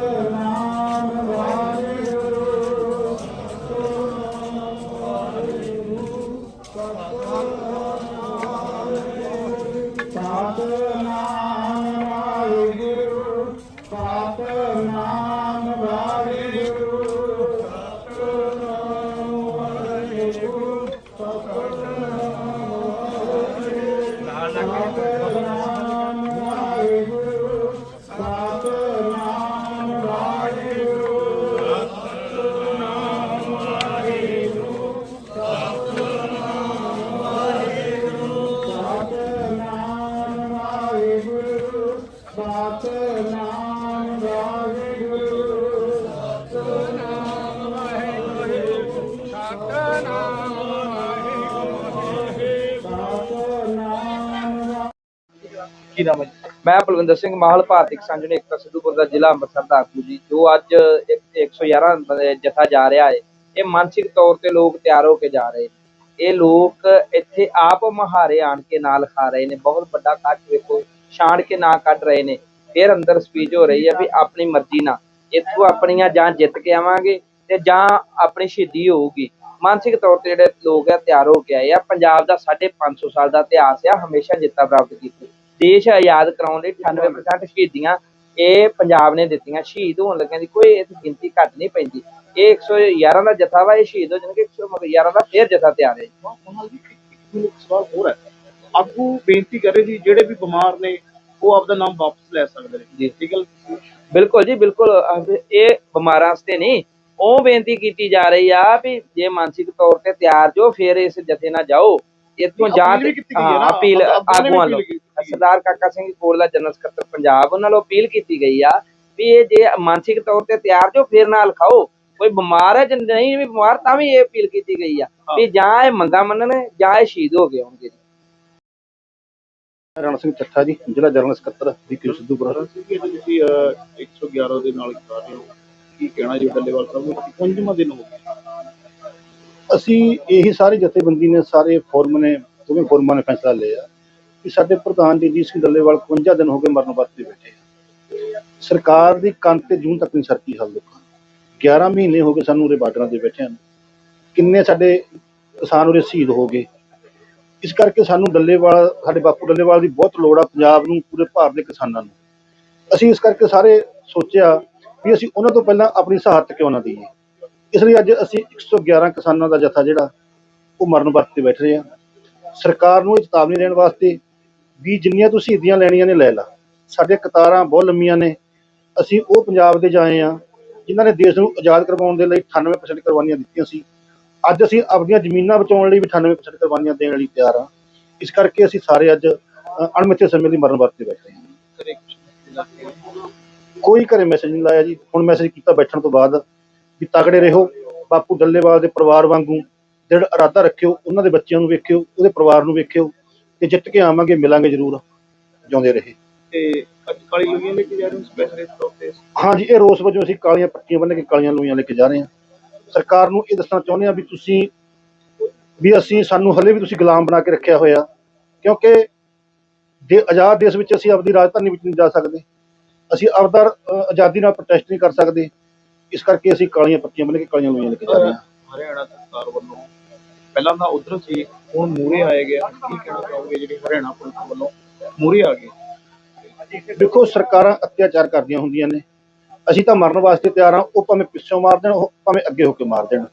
Senhor. ਕੀ ਨਾਮ ਹੈ ਜੀ ਮੈਂ ਬਲਵਿੰਦਰ ਸਿੰਘ ਮਾਹਲ, ਭਾਰਤੀ ਕਿਸਾਨ ਯੂਨੀਅਨ ਏਕਤਾ ਸਿੱਧੂਪੁਰ ਦਾ ਜ਼ਿਲ੍ਹਾ ਅੰਮ੍ਰਿਤਸਰ ਦਾ ਆਗੂ ਜੀ, ਜੋ ਅੱਜ ਇੱਕ- 111 ਬੰਦੇ ਜਥਾ ਜਾ ਰਿਹਾ ਹੈ। ਇਹ ਮਾਨਸਿਕ ਤੌਰ ਤੇ ਲੋਕ ਤਿਆਰ ਹੋ ਕੇ ਜਾ ਰਹੇ ਨੇ। ਇਹ ਲੋਕ ਇੱਥੇ ਆਪ ਮਹਾਰੇ ਆਣ ਕੇ ਨਾਲ ਖਾ ਰਹੇ ਨੇ। ਬਹੁਤ ਵੱਡਾ ਕੱਟ ਵੇਖੋ, ਛਾਣ ਕੇ ਨਾ ਕੱਢ ਰਹੇ ਨੇ। ਫਿਰ ਅੰਦਰ ਸਪੀਚ ਹੋ ਰਹੀ ਹੈ ਵੀ ਆਪਣੀ ਮਰਜ਼ੀ ਨਾਲ। ਇੱਥੋਂ ਆਪਣੀਆਂ ਜਾਂ ਜਿੱਤ ਕੇ ਆਵਾਂਗੇ ਤੇ ਜਾਂ ਆਪਣੀ ਸ਼ਹੀਦੀ ਹੋਊਗੀ। ਮਾਨਸਿਕ ਤੌਰ ਤੇ ਜਿਹੜੇ ਲੋਕ ਆ, ਤਿਆਰ ਹੋ ਕੇ ਆਏ ਆ। ਪੰਜਾਬ ਦਾ 550 ਸਾਲ ਦਾ ਇਤਿਹਾਸ ਆ। ਹਮੇਸ਼ਾ ਜਿੱਤਾਂ ਪ੍ਰਾਪਤ ਕੀਤੀ। ਦੇਸ਼ ਆਜ਼ਾਦ ਕਰਾਉਣ ਲਈ 98% ਸ਼ਹੀਦੀਆਂ ਇਹ ਪੰਜਾਬ ਨੇ ਦਿੱਤੀਆਂ। ਸ਼ਹੀਦ ਹੋਣ ਲੱਗਿਆਂ ਦੀ ਕੋਈ ਇਹ ਗਿਣਤੀ ਘੱਟ ਨਹੀਂ ਪੈਂਦੀ। ਇਹ 111 ਦਾ ਜਥਾ ਵਾ ਇਹ ਸ਼ਹੀਦ ਹੋ ਜਾਣਗੇ 111 ਦਾ ਫੇਰ ਜਥਾ ਤਿਆਰ ਹੈ। ਸਵਾਲ ਹੋਰ ਹੈ। ਆਗੂ ਬੇਨਤੀ ਕਰ ਰਹੇ ਜੀ ਜਿਹੜੇ ਵੀ ਬਿਮਾਰ ਨੇ ਉਹ ਆਪਦਾ ਨਾਮ ਵਾਪਸ ਲੈ ਸਕਦੇ ਨੇ। ਜੀ। ਠੀਕ ਹੈ ਬਿਲਕੁਲ ਜੀ ਬਿਲਕੁਲ। ਇਹ ਬਿਮਾਰਾਂ ਵਾਸਤੇ ਨਹੀਂ ਉਹ ਬੇਨਤੀ ਕੀਤੀ ਜਾ ਰਹੀ ਆ ਵੀ ਜੇ ਮਾਨਸਿਕ ਤੌਰ ਤੇ ਤਿਆਰ ਜੋ ਫਿਰ ਇਸ ਜਥੇ ਨਾਲ ਜਾਓ। ਇੱਥੋਂ ਜਾ ਅਪੀਲ ਆਗੂਆਂ ਨੇ ਲੋ। ਸਰਦਾਰ ਕਾਕਾ ਸਿੰਘ ਕੋਟਲਾ ਜਨਰਲ ਸਕੱਤਰ ਪੰਜਾਬ ਉਹਨਾਂ ਵੱਲੋਂ ਅਪੀਲ ਕੀਤੀ ਗਈ ਆ ਵੀ ਇਹ ਜੇ ਮਾਨਸਿਕ ਤੌਰ ਤੇ ਤਿਆਰ ਜੋ ਫਿਰ ਨਾਲ ਖਾਓ ਕੋਈ ਬਿਮਾਰ ਹੈ ਜੇ ਨਹੀਂ ਵੀ ਬਿਮਾਰ ਤਾਂ ਵੀ ਇਹ ਅਪੀਲ ਕੀਤੀ ਗਈ ਆ ਵੀ ਜਾਂ ਇਹ ਮੰਗਾ ਮੰਨਣ ਜਾਂ ਇਹ ਸ਼ਹੀਦ ਹੋ ਗਏ ਹੋਣਗੇ ਜੀ। ਰਣ ਸਿੰਘ ਚੱਠਾ ਜੀ ਜ਼ਿਲ੍ਹਾ ਜਨਰਲ ਸਕੱਤਰ ਵੀਕੇ ਸਿੱਧੂਪੁਰ ਸੀ ਕਿ ਤੁਸੀਂ ਅਹ, 111 ਦੇ ਨਾਲ ਕਰ ਰਹੇ ਹੋ ਕੀ ਕਹਿਣਾ ਜੀ ਡੱਲੇਵਾਲ ਸਾਹਿਬ ਨੂੰ? ਪੰਜਵਾਂ ਦਿਨ ਹੋ ਗਿਆ ਅਸੀਂ ਇਹੀ ਸਾਰੇ ਜਥੇਬੰਦੀ ਨੇ ਸਾਰੇ ਫੋਰਮ ਨੇ ਦੋਵੇਂ ਫੋਰਮਾਂ ਨੇ ਫੈਸਲਾ ਲਿਆ। ਕਿ ਸਾਡੇ ਪ੍ਰਧਾਨ ਜਗਜੀਤ ਸਿੰਘ ਡੱਲੇਵਾਲ 51 ਦਿਨ ਹੋ ਗਏ ਮਰਨ ਵਾਸਤੇ ਬੈਠੇ ਆ। ਸਰਕਾਰ ਦੀ ਕੰਨ ਤੇ ਜੂਨ ਤੱਕ ਨਹੀਂ ਸਰਕੀ ਹਾਲ ਲੋਕਾਂ ਦੀ। 11 ਮਹੀਨੇ ਹੋ ਗਏ ਸਾਨੂੰ ਉਰੇ ਬਾਰਡਰਾਂ ਤੇ ਬੈਠਿਆਂ ਨੂੰ। ਕਿੰਨੇ ਸਾਡੇ ਕਿਸਾਨ ਉਰੇ ਸ਼ਹੀਦ ਹੋ ਗਏ। ਇਸ ਕਰਕੇ ਸਾਨੂੰ ਡੱਲੇਵਾਲ, ਸਾਡੇ ਬਾਪੂ ਡੱਲੇਵਾਲ ਦੀ ਬਹੁਤ ਲੋੜ ਆ ਪੰਜਾਬ ਨੂੰ, ਪੂਰੇ ਭਾਰਤ ਦੇ ਕਿਸਾਨਾਂ ਨੂੰ। ਅਸੀਂ ਇਸ ਕਰਕੇ ਸਾਰੇ ਸੋਚਿਆ ਵੀ ਅਸੀਂ ਉਹਨਾਂ ਤੋਂ ਪਹਿਲਾਂ ਆਪਣੀ ਸਹਾਇਤਾ ਕਿਉਂ ਨਾ ਦਈਏ। ਇਸ ਲਈ ਅੱਜ ਅਸੀਂ 111 ਕਿਸਾਨਾਂ ਦਾ ਜਥਾ ਜਿਹੜਾ, ਉਹ ਮਰਨ ਵਰਤ 'ਤੇ ਬੈਠ ਰਹੇ ਆ। ਸਰਕਾਰ ਨੂੰ ਇਹ ਚੇਤਾਵਨੀ ਦੇਣ ਵਾਸਤੇ ਵੀ ਜਿੰਨੀਆਂ ਤੂੰ ਸ਼ਹੀਦੀਆਂ ਲੈਣੀਆਂ ਨੇ ਲੈ ਲਾ। ਸਾਡੇ ਕਤਾਰਾਂ ਬਹੁਤ ਲੰਮੀਆਂ ਨੇ। ਅਸੀਂ ਉਹ ਪੰਜਾਬ ਦੇ ਜਾਏ ਆ ਜਿਨ੍ਹਾਂ ਨੇ ਦੇਸ਼ ਨੂੰ ਆਜ਼ਾਦ ਕਰਵਾਉਣ ਦੇ ਲਈ 98% ਕੁਰਬਾਨੀਆਂ ਦਿੱਤੀਆਂ ਸੀ। ਅੱਜ ਅਸੀਂ ਆਪਣੀਆਂ ਜ਼ਮੀਨਾਂ ਬਚਾਉਣ ਲਈ ਵੀ 98% ਕੁਰਬਾਨੀਆਂ ਦੇਣ ਲਈ ਤਿਆਰ ਆ। ਇਸ ਕਰਕੇ ਅਸੀਂ ਸਾਰੇ ਅੱਜ ਅਣਮਿੱਥੇ ਸਮੇਂ ਲਈ ਮਰਨ ਵਾਸਤੇ ਬੈਠ ਹਾਂ ਕੋਈ ਘਰੇ ਮੈਸੇਜ ਨਹੀਂ ਲਾਇਆ ਜੀ। ਹੁਣ ਮੈਸੇਜ ਕੀਤਾ ਬੈਠਣ ਤੋਂ ਬਾਅਦ ਵੀ ਤਗੜੇ ਰਹੋ। ਬਾਪੂ ਡੱਲੇਵਾਲ ਦੇ ਪਰਿਵਾਰ ਵਾਂਗੂ ਜਿਹੜਾ ਇਰਾਦਾ ਰੱਖਿਓ। ਉਹਨਾਂ ਦੇ ਬੱਚਿਆਂ ਨੂੰ ਵੇਖਿਓ ਉਹਦੇ ਪਰਿਵਾਰ ਨੂੰ ਵੇਖਿਓ। ਤੇ ਜਿੱਤ ਕੇ ਆਵਾਂਗੇ ਮਿਲਾਂਗੇ ਜ਼ਰੂਰ ਜਿਉਂਦੇ ਰਹੇ। ਤੇ ਅੱਜ ਕਾਲੀ ਲੋਈਆਂ ਲੈ ਕੇ ਜਾ ਰਹੇ ਹੋ ਸਪੈਸ਼ਲ ਤੌਰ ਤੇ? ਹਾਂਜੀ ਇਹ ਰੋਸ ਵਜੋਂ ਅਸੀਂ ਕਾਲੀਆਂ ਪੱਟੀਆਂ ਬੰਨ੍ਹ ਕੇ ਕਾਲੀਆਂ ਲੂਈਆਂ ਲੈ ਕੇ ਜਾ ਰਹੇ ਹਾਂ। ਸਰਕਾਰ ਨੂੰ ਇਹ ਦੱਸਣਾ ਚਾਹੁੰਦੇ ਹਾਂ ਵੀ ਤੁਸੀਂ ਵੀ ਅਸੀਂ ਸਾਨੂੰ ਹਲੇ ਵੀ ਤੁਸੀਂ ਗੁਲਾਮ ਬਣਾ ਕੇ ਰੱਖਿਆ ਹੋਇਆ ਕਿਉਂਕਿ ਦੇ ਆਜ਼ਾਦ ਦੇਸ਼ ਵਿੱਚ ਅਸੀਂ ਆਪਦੀ ਰਾਜਧਾਨੀ ਵਿੱਚ ਨਹੀਂ ਜਾ ਸਕਦੇ। ਅਸੀਂ ਆਪਦਾ ਆਜ਼ਾਦੀ ਨਾਲ ਪ੍ਰੋਟੈਸਟ ਨਹੀਂ ਕਰ ਸਕਦੇ। ਇਸ ਕਰਕੇ ਅਸੀਂ ਕਾਲੀਆਂ ਪੱਟੀਆਂ ਬੰਨ੍ਹ ਕੇ ਕਾਲੀਆਂ ਲੂਈਆਂ ਲੈ ਕੇ ਜਾ ਰਹੇ ਹਾਂ। ਹਰਿਆਣਾ ਸਰਕਾਰ ਵੱਲੋਂ ਪਹਿਲਾਂ ਤਾਂ ਉਧਰ ਸੀ ਹੁਣ ਮੂਰੇ ਆਏ ਗਿਆ ਕੀ ਕਹਿਣਾ ਚਾਹੋਗੇ ਜਿਹੜੇ ਹਰਿਆਣਾ ਪੁਲਿਸ ਵੱਲੋਂ? ਮੂਰੇ ਆ ਗਏ। ਦੇਖੋ ਸਰਕਾਰਾਂ ਅਤਿਆਚਾਰ ਕਰਦੀਆਂ ਹੁੰਦੀਆਂ ਨੇ। ਅਸੀਂ ਤਾਂ ਮਰਨ ਵਾਸਤੇ ਤਿਆਰ ਹਾਂ। ਉਹ ਭਾਵੇਂ ਪਿੱਛੋਂ ਮਾਰ ਦੇਣ ਉਹ ਭਾਵੇਂ ਅੱਗੇ ਹੋ ਕੇ ਮਾਰ ਦੇਣ।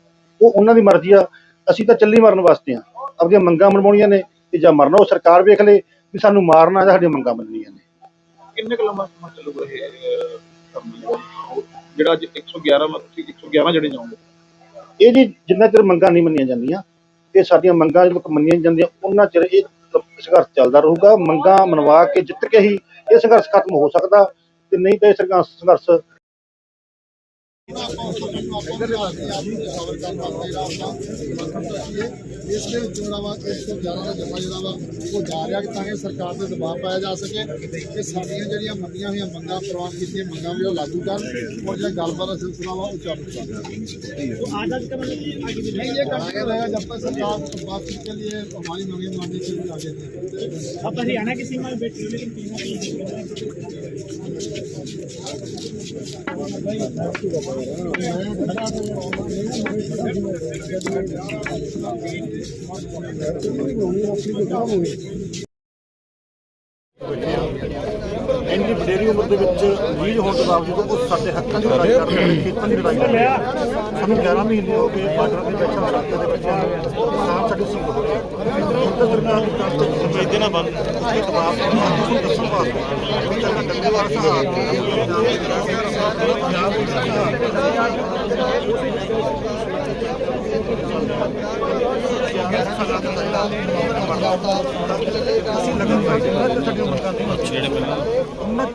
ਉਹ ਉਹਨਾਂ ਦੀ ਮਰਜ਼ੀ ਆ। ਅਸੀਂ ਤਾਂ ਚੱਲੀ ਮਰਨ ਵਾਸਤੇ ਆ। ਆਪਣੀਆਂ ਮੰਗਾਂ ਮਨਵਾਉਣੀਆਂ ਨੇ ਤੇ ਜਾਂ ਮਰਨਾ ਉਹ ਸਰਕਾਰ ਵੇਖ ਲੇ ਵੀ ਸਾਨੂੰ ਮਾਰਨਾ ਜਾਂ ਸਾਡੀਆਂ ਮੰਗਾਂ ਮੰਨਣੀਆਂ ਨੇ। ਕਿੰਨੇ ਕੁ ਲੰਮਾ ਸਮਾਂ ਚੱਲੂਗਾ ਇਹ? ਜਿਹੜਾ ਅੱਜ 111 ਮਤ ਤੁਸੀਂ 111 ਜਿਹੜੇ ਜਾਓਗੇ ਇਹ ਜੀ ਜਿੰਨਾ ਚਿਰ ਮੰਗਾਂ ਨਹੀਂ ਮੰਨੀਆਂ ਜਾਂਦੀਆਂ ਤੇ ਸਾਡੀਆਂ ਮੰਗਾਂ ਜਦੋਂ ਤੱਕ ਮੰਨੀਆਂ ਨੀ ਜਾਂਦੀਆਂ, ਉਹਨਾਂ ਚਿਰ ਇਹ ਸੰਘਰਸ਼ ਚੱਲਦਾ ਰਹੂਗਾ। ਮੰਗਾਂ ਮਨਵਾ ਕੇ ਜਿੱਤ ਕੇ ਹੀ ਇਹ ਸੰਘਰਸ਼ ਖਤਮ ਹੋ ਸਕਦਾ। ਤੇ ਨਹੀਂ ਤਾਂ ਇਹ ਸੰਘਰਸ਼ ਸੰਘਰਸ਼ ਇਸ ਦੇ ਵਿੱਚ ਜਿਹੜਾ ਵਾ ਇਸ ਤੋਂ ਜ਼ਿਆਦਾ ਦਾ ਜਮਾ ਜਿਹੜਾ ਵਾ ਉਹ ਜਾ ਰਿਹਾ ਕਿ ਤਾਂ ਕਿ ਸਰਕਾਰ ਤੇ ਦਬਾਅ ਪਾਇਆ ਜਾ ਸਕੇ ਕਿ ਸਾਡੀਆਂ ਜਿਹੜੀਆਂ ਮੰਗੀਆਂ ਹੋਈਆਂ ਮੰਗਾਂ ਪ੍ਰਵਾਨ ਕੀਤੀਆਂ ਮੰਗਾਂ ਵੀ ਉਹ ਲਾਗੂ ਕਰਨ ਔਰ ਜਿਹੜਾ ਗੱਲਬਾਤ ਦਾ ਸਿਲਸਿਲਾ ਵਾ ਉਹ ਚਾਲੂ ਕਰਨ नहीं ये करते रहेगा जब तक सरकार बातचीत के लिए हमारी मांगे मानने के लिए आगे थे अब हरियाणा की सीमा में बैठी हुई लेकिन तीनों ਇੰਨੀ ਵਡੇਰੀ ਉਮਰ ਦੇ ਵਿੱਚ ਰੀਝ ਹੋਣ ਦੇ ਬਾਵਜੂਦ ਉਹ ਸਾਡੇ ਹੱਕਾਂ ਦੀ ਲੜਾਈ ਕਰਦੇ ਨੇ, ਖੇਤਾਂ ਦੀ ਲੜਾਈ ਕਰਦੇ ਨੇ। ਸਾਨੂੰ 11 ਮਹੀਨੇ ਹੋ ਗਏ ਬਾਰਡਰ ਦੇ ਵਿੱਚ ਰਾਤਾਂ ਦੇ ਬੱਚਿਆਂ ਨੂੰ ਕਿਸਾਨ ਸਾਡੇ ਹੋ ਗਏ ਤਾਂ ਸਰਕਾਰ ਦੀ ਕੰਨ ਤੇ ਜਮੈਦੇ ਨਾ ਬੰਦ ਉਸਕੇ ਖਿਲਾਫ ਸਾਨੂੰ ਦੱਸਣ ਵਾਸਤੇ ਵੀ ਜਿਹੜਾ ਡੰਡੇ ਵਾਲਾ ਅਸੀਂ ਲਗਨ ਪਾਈ ਸਾਡੀਆਂ ਮੰਗਾਂ ਨਹੀਂ